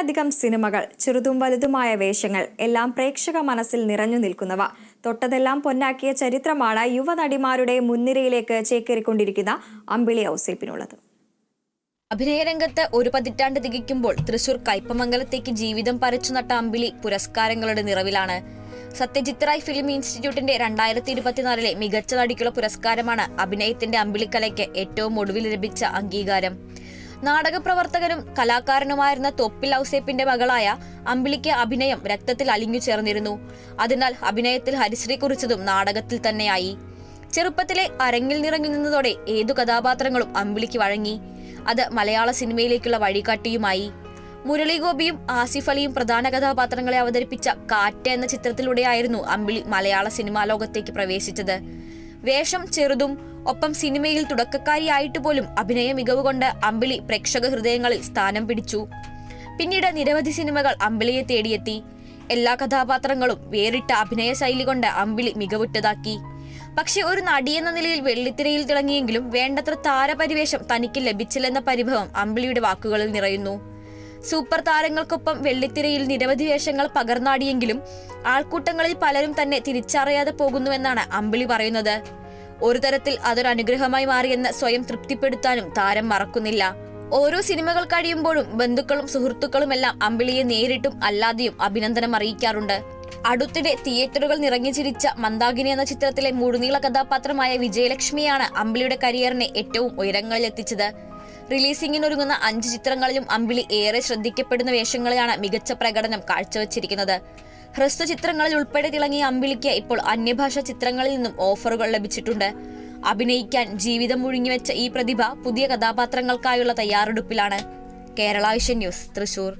നൂറിലധികം സിനിമകൾ ചെറുതും വലുതുമായ വേഷങ്ങൾ എല്ലാം പ്രേക്ഷക മനസ്സിൽ നിറഞ്ഞു നിൽക്കുന്നവ. തൊട്ടതെല്ലാം പൊന്നാക്കിയ ചരിത്രമാണ് യുവനടിമാരുടെ മുൻനിരയിലേക്ക് ചേക്കേറിക്കൊണ്ടിരിക്കുന്ന അമ്പിളി ഔസേപ്പിനുള്ളത്. അഭിനയരംഗത്ത് ഒരു പതിറ്റാണ്ട് തികയ്ക്കുമ്പോൾ തൃശൂർ കയ്പമംഗലത്തേക്ക് ജീവിതം പറിച്ചു നട്ട അമ്പിളി പുരസ്കാരങ്ങളുടെ നിറവിലാണ്. സത്യജിത് റായ് ഫിലിം ഇൻസ്റ്റിറ്റ്യൂട്ടിന്റെ രണ്ടായിരത്തി ഇരുപത്തിനാലിലെ മികച്ച നടിക്കുള്ള പുരസ്കാരമാണ് അഭിനയത്തിന്റെ അമ്പിളിക്കലയ്ക്ക് ഏറ്റവും ഒടുവിൽ ലഭിച്ച അംഗീകാരം. നാടകപ്രവർത്തകനും കലാകാരനുമായിരുന്ന തൊപ്പിൽ ഔസേപ്പിന്റെ മകളായ അമ്പിളിക്ക് അഭിനയം രക്തത്തിൽ അലിഞ്ഞു ചേർന്നിരുന്നു. അതിനാൽ അഭിനയത്തിൽ ഹരിശ്രീ കുറിച്ചതും നാടകത്തിൽ തന്നെയായി. ചെറുപ്പത്തിലെ അരങ്ങിൽ നിറഞ്ഞു നിന്നതോടെ ഏതു കഥാപാത്രങ്ങളും അമ്പിളിക്ക് വഴങ്ങി. അത് മലയാള സിനിമയിലേക്കുള്ള വഴികാട്ടിയുമായി. മുരളി ഗോപിയും ആസിഫ് അലിയും പ്രധാന കഥാപാത്രങ്ങളെ അവതരിപ്പിച്ച കാറ്റ് എന്ന ചിത്രത്തിലൂടെയായിരുന്നു അമ്പിളി മലയാള സിനിമാ ലോകത്തേക്ക് പ്രവേശിച്ചത്. വേഷം ചെറുതും ഒപ്പം സിനിമയിൽ തുടക്കക്കാരിയായിട്ട് പോലും അഭിനയ മികവ് കൊണ്ട് അമ്പിളി പ്രേക്ഷക ഹൃദയങ്ങളിൽ സ്ഥാനം പിടിച്ചു. പിന്നീട് നിരവധി സിനിമകൾ അമ്പിളിയെ തേടിയെത്തി. എല്ലാ കഥാപാത്രങ്ങളും വേറിട്ട അഭിനയ ശൈലി കൊണ്ട് അമ്പിളി മികവുറ്റതാക്കി. പക്ഷെ ഒരു നടിയെന്ന നിലയിൽ വെള്ളിത്തിരയിൽ തിളങ്ങിയെങ്കിലും വേണ്ടത്ര താരപരിവേഷം തനിക്ക് ലഭിച്ചില്ലെന്ന പരിഭവം അമ്പിളിയുടെ വാക്കുകളിൽ നിറയുന്നു. സൂപ്പർ താരങ്ങൾക്കൊപ്പം വെള്ളിത്തിരയിൽ നിരവധി വേഷങ്ങൾ പകർന്നാടിയെങ്കിലും ആൾക്കൂട്ടങ്ങളിൽ പലരും തന്നെ തിരിച്ചറിയാതെ പോകുന്നുവെന്നാണ് അമ്പിളി പറയുന്നത്. ഒരു തരത്തിൽ അതൊരു അനുഗ്രഹമായി മാറിയെന്ന് സ്വയം തൃപ്തിപ്പെടുത്താനും താരം മറക്കുന്നില്ല. ഓരോ സിനിമകൾ കഴിയുമ്പോഴും ബന്ധുക്കളും സുഹൃത്തുക്കളുമെല്ലാം അമ്പിളിയെ നേരിട്ടും അല്ലാതെയും അഭിനന്ദനം അറിയിക്കാറുണ്ട്. അടുത്തിടെ തിയേറ്ററുകൾ നിറഞ്ഞു ചിരിച്ച മന്ദാകിനി എന്ന ചിത്രത്തിലെ മുഴുനീള കഥാപാത്രമായ വിജയലക്ഷ്മിയാണ് അമ്പിളിയുടെ കരിയറിനെ ഏറ്റവും ഉയരങ്ങളിൽ ഉയരങ്ങളിലെത്തിച്ചത്. റിലീസിംഗിനൊരുങ്ങുന്ന അഞ്ച് ചിത്രങ്ങളിലും അമ്പിളി ഏറെ ശ്രദ്ധിക്കപ്പെടുന്ന വേഷങ്ങളിലാണ് മികച്ച പ്രകടനം കാഴ്ചവെച്ചിരിക്കുന്നത്. ഹ്രസ്വ ചിത്രങ്ങളിൽ ഉൾപ്പെടെ തിളങ്ങിയ അമ്പിളിക്ക് ഇപ്പോൾ അന്യഭാഷ ചിത്രങ്ങളിൽ നിന്നും ഓഫറുകൾ ലഭിച്ചിട്ടുണ്ട്. അഭിനയിക്കാൻ ജീവിതം മുഴുങ്ങിവെച്ച ഈ പ്രതിഭ പുതിയ കഥാപാത്രങ്ങൾക്കായുള്ള തയ്യാറെടുപ്പിലാണ്. Kerala vision news Thrissur.